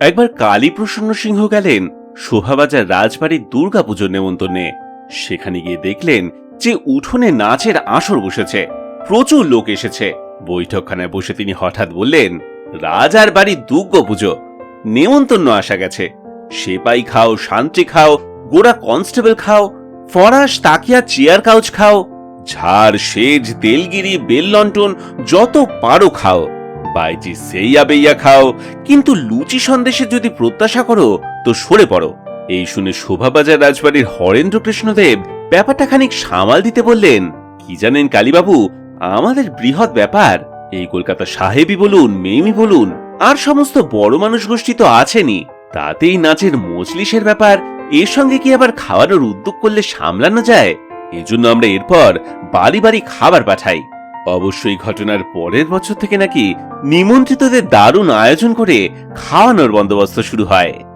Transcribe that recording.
একবার কালীপ্রসন্ন সিংহ গেলেন শোভাবাজার রাজবাড়ির দুর্গাপুজোর নেমন্তন্নে। সেখানে গিয়ে দেখলেন যে উঠোনে নাচের আসর বসেছে। প্রচুর লোক এসেছে। বৈঠকখানায় বসে তিনি হঠাৎ বললেন, রাজার বাড়ি দুর্গা পুজো নেমন্তন্ন আসা গেছে। সেপাই খাও শান্তি খাও, গোড়া কনস্টেবল খাও, ফরাস, তাকিয়া, চেয়ার কাউচ খাও, ঝাড় সেজ তেলগিরি বেললন্টন যত পারো খাও। বাইজি সেইয়া বেইয়া খাও। কিন্তু লুচি সন্দেশে যদি প্রত্যাশা করো, তো সরে পড়ো। এই শুনে শোভাবাজার রাজবাড়ির হরেন্দ্র কৃষ্ণদেব ব্যাপারটা খানিক সামাল দিতে বললেন, কি জানেন কালীবাবু, আমাদের বৃহৎ ব্যাপার। এই কলকাতা সাহেবই বলুন মেমি বলুন, আর সমস্ত বড় মানুষ গোষ্ঠী তো আছেনই। তাতেই নাচের মজলিসের ব্যাপার, এর সঙ্গে কি আবার খাওয়ানোর উদ্যোগ করলে সামলানো যায়? এজন্য আমরা এরপর বাড়ি বাড়ি খাবার পাঠাই। অবশ্যই ঘটনার পরের বছর থেকে নাকি নিমন্ত্রিতদের দারুণ আয়োজন করে খাওয়ানোর বন্দোবস্ত শুরু হয়।